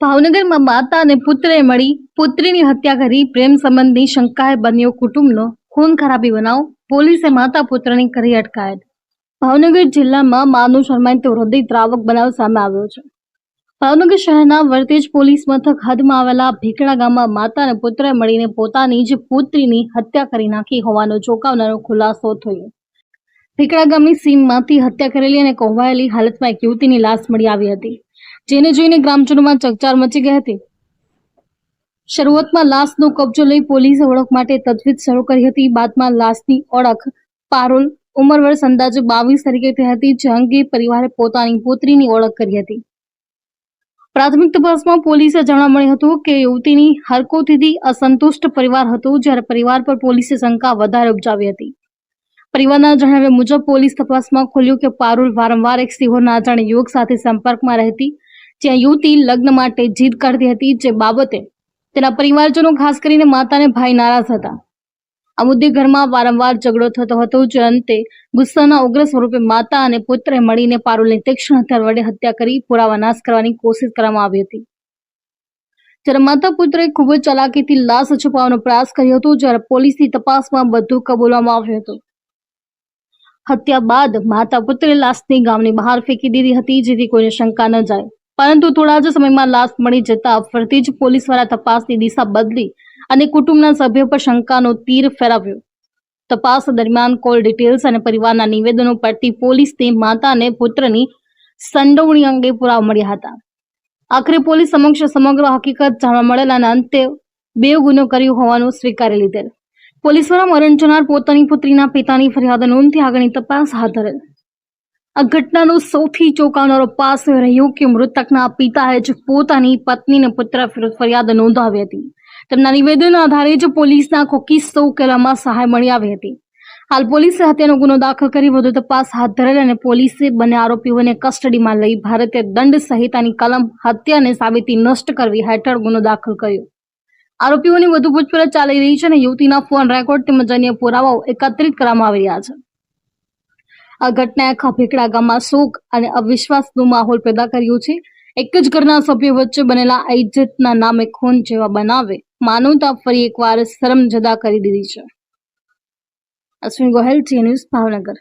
ભાવનગરમાં માતા અને પુત્રએ મળી પુત્રીની હત્યા કરી પ્રેમ સંબંધની શંકાએ બન્યો કુટુંબનો. ખૂન ખરાબી બનાવ પોલીસે માતા પુત્રની કરી અટકાયત. ભાવનગર જિલ્લામાં માનવ શર્માય તો હૃદય દ્રાવક બનાવ સામે આવ્યો છે. ભાવનગર શહેરના વર્તેજ પોલીસ મથક હદમાં આવેલા ભીકડા ગામમાં માતા અને પુત્રએ મળીને પોતાની જ પુત્રીની હત્યા કરી નાખી હોવાનો ચોંકાવનારો ખુલાસો થયો. ભીકડા ગામની સીમમાંથી હત્યા કરેલી અને કોહવાયેલી હાલતમાં એક યુવતીની લાશ મળી આવી હતી, જેને જોઈને ગ્રામજનોમાં ચકચાર મચી ગઈ હતી. શરૂઆતમાં લાશનો કબજો લઈ પોલીસે ઓળખ માટે તજવીજ શરૂ કરી હતી. બાદમાં લાશની ઓળખ પારુલ ઉંમર વર્ષ અંદાજે બાવીસ તરીકે થઈ હતી, જે અંગે પરિવારે પોતાની પુત્રીની ઓળખ કરી હતી. પ્રાથમિક તપાસમાં પોલીસે જાણવા મળ્યું હતું કે યુવતીની હરકોતીથી અસંતુષ્ટ પરિવાર હતું, જ્યારે પરિવાર પર પોલીસે શંકા વધારે ઉપજાવી હતી. પરિવારના જણાવ્યા મુજબ, પોલીસ તપાસમાં ખોલ્યું કે પારુલ વારંવાર એક સિંહોના જાણે યુવક સાથે સંપર્કમાં રહેતી, જ્યાં યુવતી લગ્ન માટે જીદ કરતી હતી, જે બાબતે તેના પરિવારજનો ખાસ કરીને માતા અને ભાઈ નારાજ હતા. આ મુદ્દે ઘરમાં વારંવાર ઝઘડો થતો હતો, જે અંતે ગુસ્સાના ઉગ્ર સ્વરૂપે માતા અને પુત્રે મળીને પારુલની તીક્ષ્ણ હથિયાર વડે હત્યા કરી, પુરાવા નાશ કરવાની કોશિશ કરવામાં આવી હતી. જ્યારે માતા પુત્રે ખૂબ જ ચલાકીથી લાશ છુપાવવાનો પ્રયાસ કર્યો હતો, જ્યારે પોલીસની તપાસમાં બધું કબૂલવામાં આવ્યું હતું. હત્યા બાદ માતા પુત્રે લાશની ગામની બહાર ફેંકી દીધી હતી, જેથી કોઈને શંકા ન જાય. પરંતુ થોડા જ સમયમાં લાશ મળી જતા ફરતી જ પોલીસવાળા તપાસની દિશા બદલી અને કુટુંબના સભ્યો પર શંકાનો તીર ફેરવ્યો. તપાસ દરમિયાન કોલ ડિટેલ્સ અને પરિવારના નિવેદનો પરથી પોલીસને માતા અને પુત્રની સંડોવણી અંગે પુરાવા મળ્યા હતા. આખરે પોલીસ સમક્ષ સમગ્ર હકીકત જાણવા મળેલ અને અંતે બે ગુનો કર્યો હોવાનું સ્વીકારી લીધેલ. પોલીસ મરણ જનાર પોતાની પુત્રીના પિતાની ફરિયાદ નોંધી આગળની તપાસ હાથ ધરેલ આ ઘટનાનો સૌથી ચોંકાવનારો પાસ રહ્યો કે મૃતકના પિતાએ જ પોતાની પત્નીને પુત્ર ફરિયાદ નોંધાવી હતી. તેમના નિવેદન આધારે જ પોલીસના આખો કિસ્સો ઉકેલવામાં સહાય મળી આવી હતી. હાલ પોલીસે હત્યાનો ગુનો દાખલ કરી વધુ તપાસ હાથ ધરેલ અને પોલીસે બંને આરોપીઓને કસ્ટડીમાં લઈ ભારતીય દંડ સંહિતાની કલમ હત્યાને સાબિતી નષ્ટ કરવી હેઠળ ગુનો દાખલ કર્યો. આરોપીઓની વધુ પૂછપરછ ચાલી રહી છે અને યુવતીના ફોન રેકોર્ડ તેમજ અન્ય પુરાવાઓ એકત્રિત કરવામાં આવી રહ્યા છે. આ ઘટનાએ ખભેકડા ગામમાં શોક અને અવિશ્વાસનો માહોલ પેદા કર્યો છે. એક જ ઘરના સભ્યો વચ્ચે બનેલા ઇજ્જતના નામે ખૂન જેવા બનાવે માનવતા ફરી એકવાર શરમજદા કરી દીધી છે. Ashwin Gohel T news Bhavnagar.